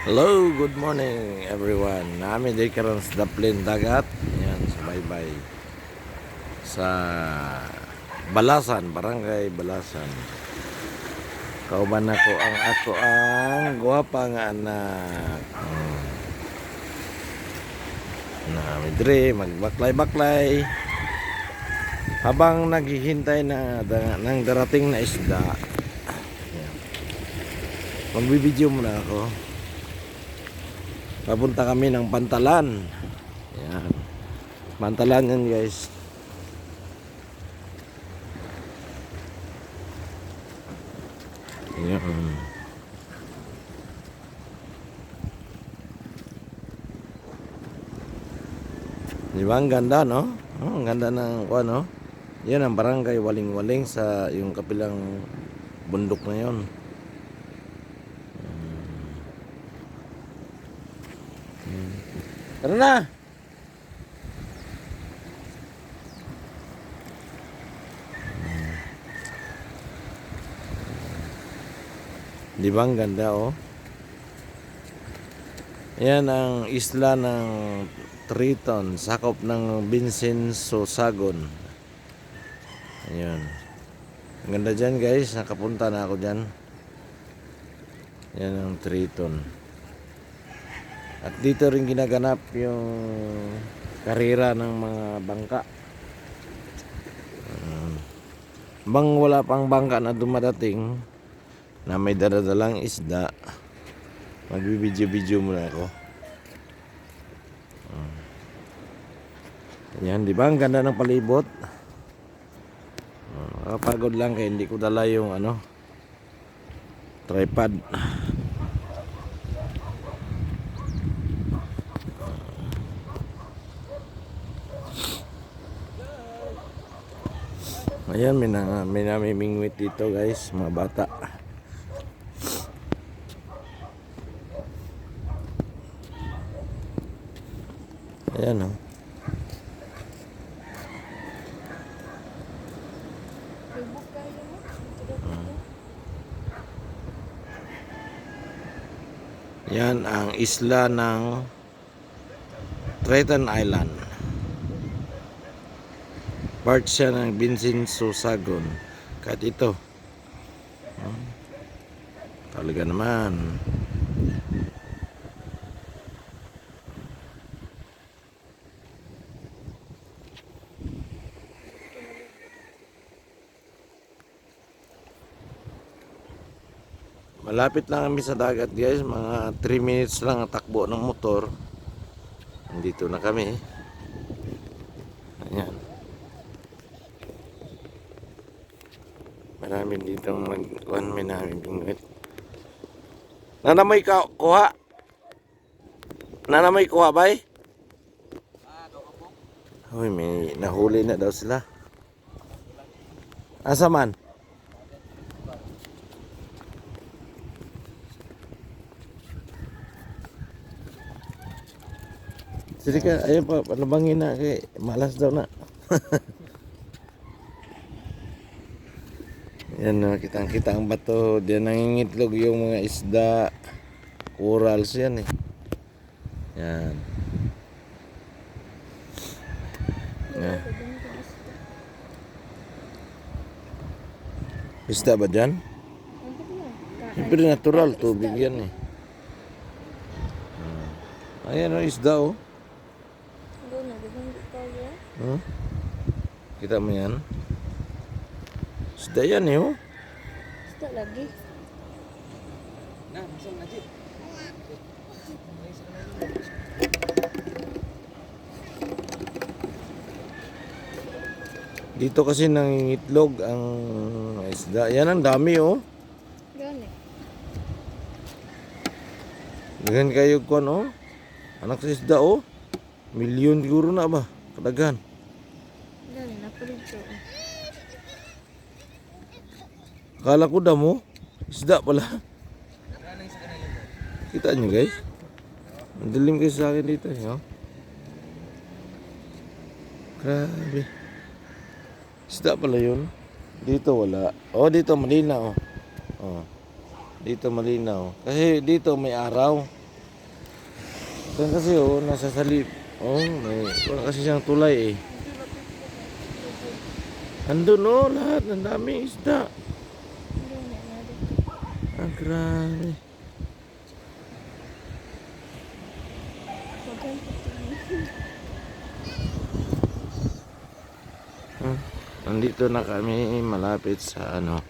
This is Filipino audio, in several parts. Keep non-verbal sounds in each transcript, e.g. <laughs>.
Hello, good morning everyone. Namin di karon sa Daplin Dagat. Yan, sa baybay. Sa Balasan, Barangay Balasan. Kauban ako ang ako ang guwapa nga anak. Hmm. Na midre magbaklay-baklay. Habang naghihintay na da, ng darating na isda. Yan. Magbibideo muna ako. Papunta kami ng Pantalan. Yan. Pantalan yan guys. Yan. Di ba ang ganda no? Oh, ang ganda ng ano? Yan ang barangay Waling-Waling sa yung kapilang bundok na yon. Tara na! Di ba ang ganda oh? Yan ang isla ng Triton, sakop ng Vincenzo Sagon. Ayan. Ang ganda dyan guys, nakapunta na ako dyan. Yan ang Triton. At dito rin ginaganap yung karera ng mga bangka. Um, bang wala pang bangka na dumadating na may daladalang isda, magbibidyo-video muna ako. Um, Yan, di ba? Ang ganda ng palibot. Uh, pagod lang kaya hindi ko dala yung ano tripod. Ayan, may, na, may namimingwit dito guys, mga bata. Ayan oh. Yan ang isla ng Triton Island. Part siya ng Vincenzo Sagon. Kahit ito. Hmm. Talaga naman. Malapit lang kami sa dagat guys. Mga 3 minutes lang ang takbo ng motor. Nandito na kami. Ayan. Marami dito mag one may namin bingwit. Nanamay ka kuha. Nanamay kuha bay? Uy, may nahuli na daw sila. Asa man? Sige ka, ayun pa, palabangin na kay malas daw na. <laughs> Yan na, kitang kita ang bato. Diyan nangingitlog yung mga isda. Corals yan eh. Yan. Yan. Isda ba dyan? Siyempre natural, tubig yan eh. Hmm. Ayan ang isda oh. Hindi tayo? Huh? Kita mo yan? Isda yan eh oh. Basta lagi. Dito kasi nangingitlog ang isda. Yan ang dami oh. Gani. Dagan kayo ko oh. Anak sa isda oh. Milyon siguro na ba? Kadagan. Gani, napulit siya. Akala ko damo. Isda pala. Kita nyo guys. Ang dilim kayo sa akin dito eh. Oh. Grabe. Isda pala yun. Dito wala. Oh, dito malinaw. Oh. Dito malinaw. Kasi dito may araw. Kan kasi oh, nasa salip. Oh, may wala kasi siyang tulay eh. Andun oh, lahat. Ang daming isda. Gani na dito. Ah, grabe. Ah, Nandito na kami malapit sa ano.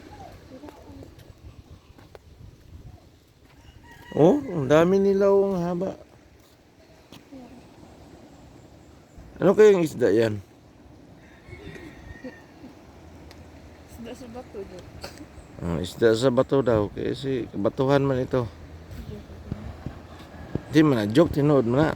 Oh, ang dami nilaw ang haba. Ano kayang isda yan? Isda sa bato Ah, isda sa bato daw. Kasi batuhan man ito. Di man na joke, tinood mo dagat.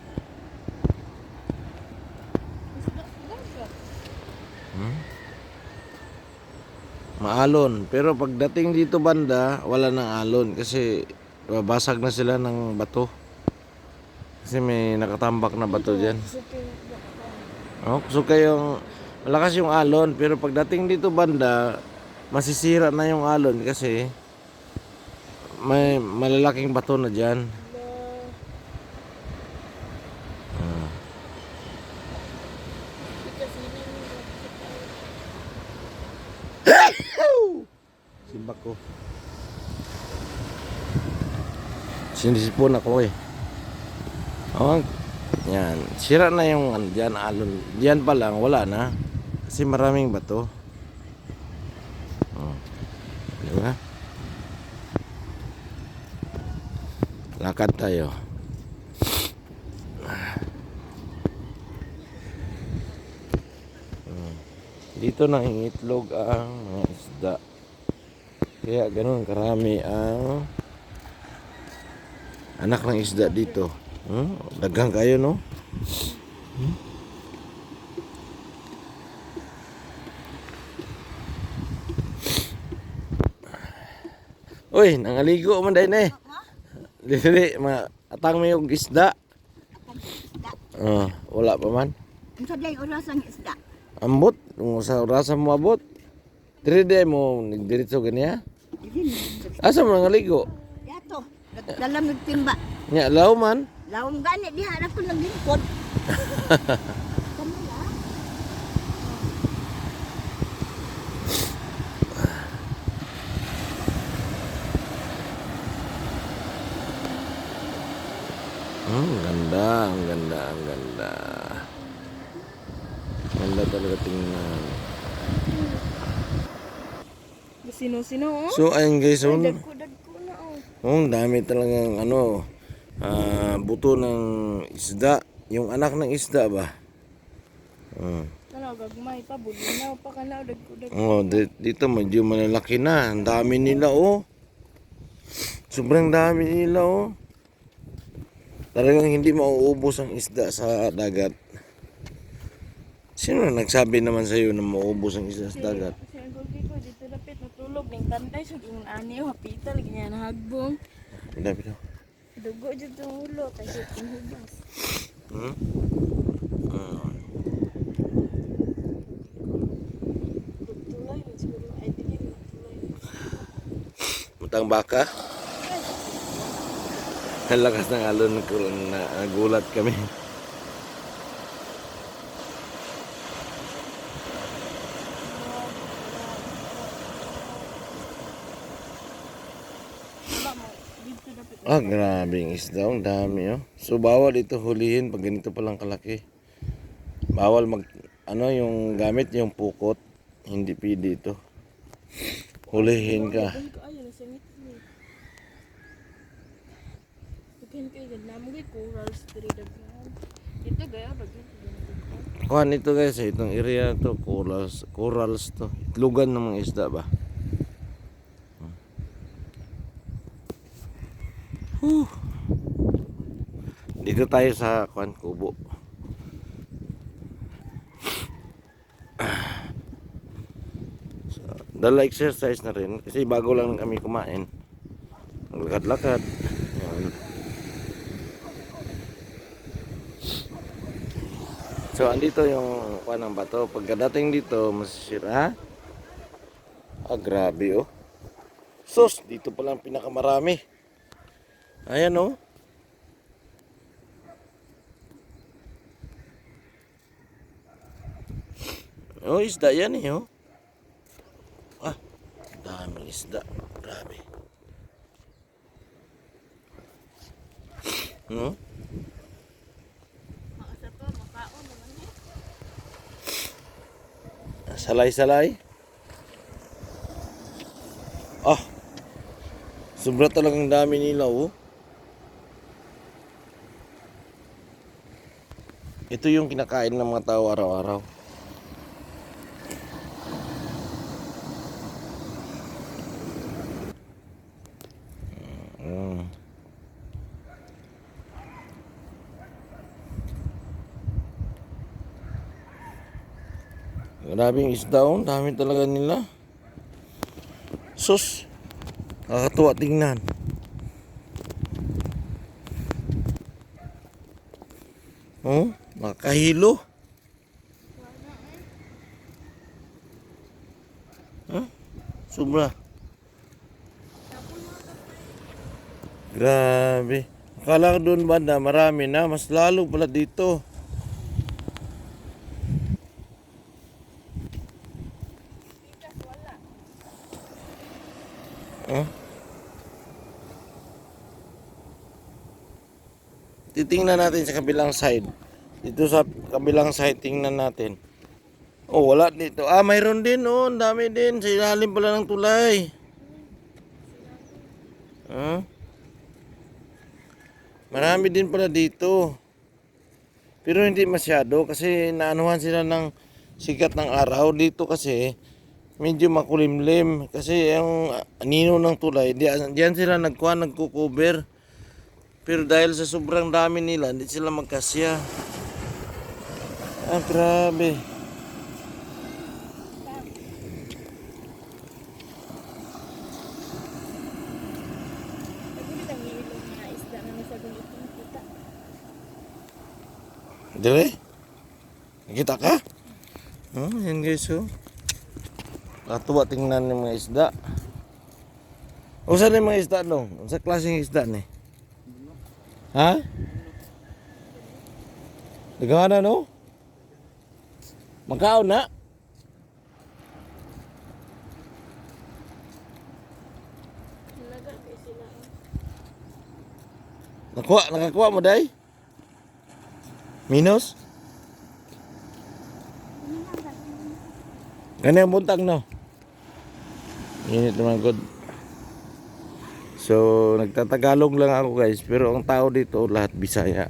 Maalon. Pero pagdating dito banda, wala nang alon. Kasi babasag na sila ng bato. Kasi may nakatambak na bato dagat. Oh, so kayong malakas yung alon pero pagdating dito banda masisira na yung alon kasi may malalaking bato na diyan. Ah. <coughs> Simbak ko. Sinisipon ako eh. Oh, yan. Sira na yung ano, dyan, alon. Diyan pa lang, wala na. Kasi maraming bato. Oh. Di ba? Lakad tayo. Dito itlog ang mga isda. Kaya ganun karami ang anak ng isda dito. Hmm? Dagang kayo no? Hmm? Uy, nangaligo man dahil eh. Dili, mga atang may yung isda. Oh, wala pa man. Ang sadlay oras ang isda. Ambot, kung sa orasan mo abot. Diri di mo diretso ganiya. Asa mo nangaligo? Yato. Dalam timba. Nya law man. Lawom gani diha na ko naglingkod. <laughs> ang ganda, ang ganda, ang ganda. Ganda talaga tingnan. Sino-sino oh? So ayun guys, oh, Dagko-dagko na oh. oh, dami talagang ano, ah, buto ng isda. Yung anak ng isda ba? Hmm. Ano, gagmay pa, bulinaw pa ka na, dagko-dagko. Oh, di- dito medyo malalaki na. Ang dami nila oh. Sobrang dami nila oh. Talagang hindi mauubos ang isda sa dagat. Sino nagsabi naman sa iyo na mauubos ang isda sa dagat? Kasi ang ko, dito lapit, natulog, ning tantay, so yung ani, oh, hapita, lagi niya nahagbong. Dami daw. Dugo itong ulo, kasi itong hubas. Hmm? Tulay. Mutang baka. Ang lakas ng alon na nagulat kami. Ah, grabe yung isda. Ang dami, oh. So, bawal ito hulihin pag ganito palang kalaki. Bawal mag, ano, yung gamit yung pukot. Hindi pwede ito. Hulihin ka. Doon ko, ayun, sa ngiti. Mo kayo, corals, diri daghan. Dito gaya, daghan. Kuhan ito guys, eh, itong area to, corals, corals to. Itlogan ng mga isda ba? Huh. Dito tayo sa kuhan, kubo. So, dala exercise na rin kasi bago lang kami kumain. Maglakad-lakad. So, andito yung kuha ng bato. Pagkadating dito, masisira. Ah, grabe oh. Sos, dito pala ang pinakamarami. Ayan oh. Oh, isda yan eh oh. Ah, daming isda. Grabe. No? Salay-salay. Ah. Sobra talagang dami nila, oh. Ito yung kinakain ng mga tao araw-araw. Grabing isda oh, dami talaga nila. Sus, nakakatuwa tingnan. Oh, nakahilo. Huh? Sobra. Grabe. Akala ko doon banda marami na, mas lalo pala dito. Huh? Titingnan natin sa kabilang side. Dito sa kabilang side tingnan natin. Oh, wala dito. Ah, mayroon din oh, ang dami din sa ilalim pala ng tulay. Huh? Marami din pala dito. Pero hindi masyado kasi naanuhan sila ng sikat ng araw dito kasi medyo makulimlim kasi yung nino ng tulay diyan, diyan sila nagkuha nagko-cover pero dahil sa sobrang dami nila hindi sila magkasya ah grabe na dire nakita ka oh yan guys oh Katuwa tingnan ng mga isda. Saan yung mga isda no? Sa klaseng isda ni? Ha? Nagawa na no? Magkaon na? Nakuha, nakakuha mo day? Minus? Gani ang buntag no? Init naman good. So, nagtatagalog lang ako guys, pero ang tao dito lahat Bisaya.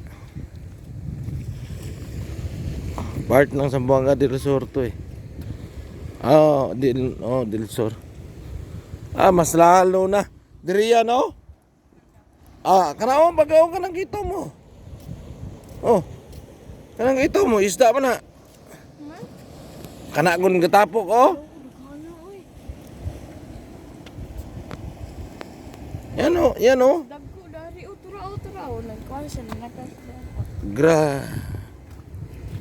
Part ng Zamboanga del Sur to eh. Oh, del, oh, del Sur. Ah, mas lalo na. Diri yan, oh. Ah, kanaon bagaw ka ng kito mo. Oh. Kanang kito mo, isda man na. Kana gun gatapok, oh. Ano, oy. Yan oh, yan. Dagko dari utura-utura. O, nagkuhan siya. Gra.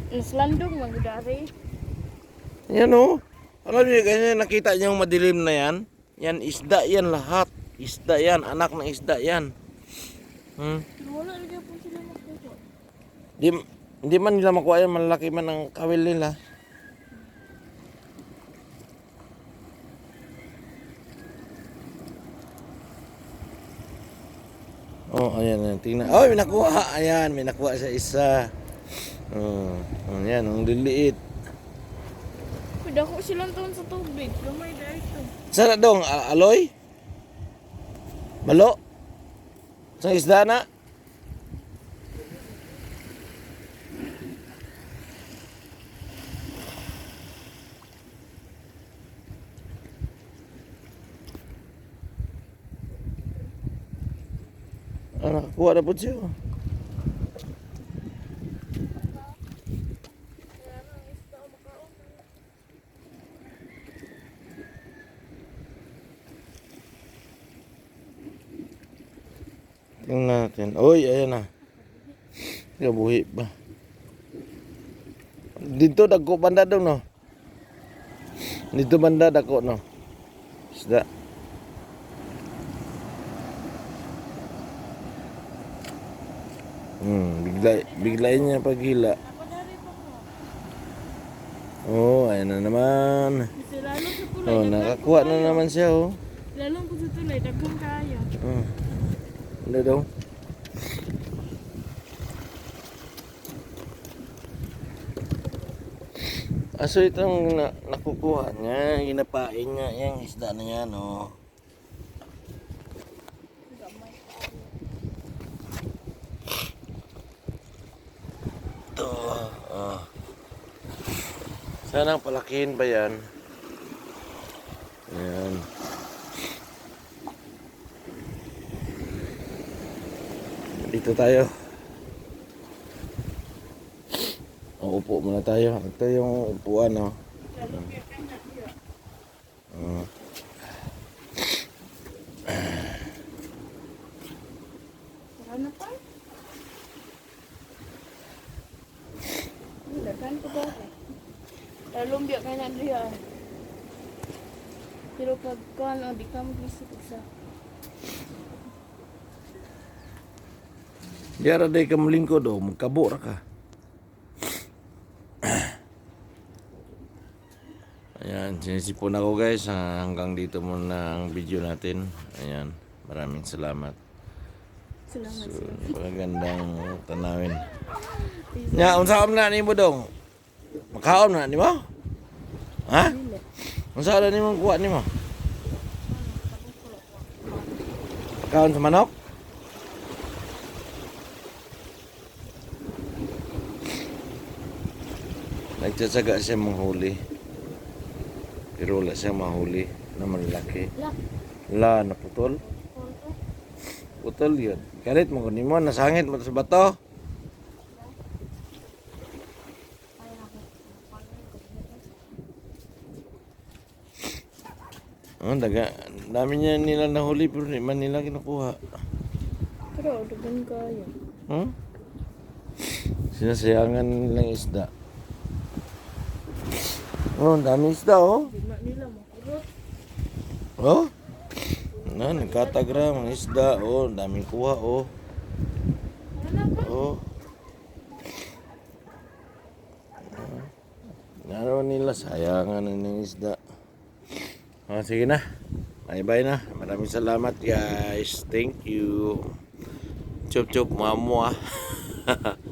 Naslandong mga dari. Yan oh. Alam niyo ganyan nakita niyo yung madilim na yan? Yan isda yan lahat. Isda yan, anak ng isda yan. Hmm. Di, hindi man nila makuha yan, malaki man ang kawil nila. Oh, ayan, ayan. Tingnan. Oh, may nakuha. Ayan, may nakuha sa isa. Oh, ayan, ang liliit. Pwede ako silang taon sa tubig. Gamay dahil ito. Sana dong, aloy? Malo? Sa isda na? Ah, nakakuha na po siya. Tingnan natin. Uy, ayan na. Kabuhi ba? Dito dagko banda daw no. Dito banda dako no. Isda. Hmm, bigla biglain niya paghila. Oh, ayan na naman. Oh, nakakuha na naman siya oh. Lalo po sa tulay, daghang kayo. Oh. Ano daw? Aso itong na, nakukuha niya, ginapain niya, yung isda na yan, oh. Ito, oh. Sana palakihin ba yan? Ayan. Dito tayo. O, upo muna tayo. Ito yung upuan, oh. Oh. Ano pa? Ang Daghan po ba? Lalong biyak kayo na diya. Pero pag kan, oh, di ka mag-isip sa Diara day ka malingkod, oh. Magkabo ra ka. Ayan, sinisipon ako guys. Hanggang dito muna ang video natin. Ayan, maraming salamat. Salamat. So, magandang tanawin. <laughs> Nya, unsa ka na nimo dong? Makaon na nimo? Ha? Unsa na nimo kuha nimo? Makaon sa manok? Nagtsatsaga siya manghuli. Pero wala siya mahuli na malaki. Lak. La, naputol. Konto. Putol yun. Kalit mo kunin mo, nasangit mo sa bato. Oh, daga. Dami niya nila nahuli pero di man nila kinukuha. Pero daghan kayo. Hmm? Sinasayangan nilang isda. Oh, ang dami isda oh. Di na nila makurot. Oh. Na, nagkatagra mga isda oh, ang daming kuha oh. Oh. Ano nila, sayangan ng isda. Oh, sige na. Bye-bye na. Maraming salamat guys. Thank you. Chup chup mamo ah. <laughs>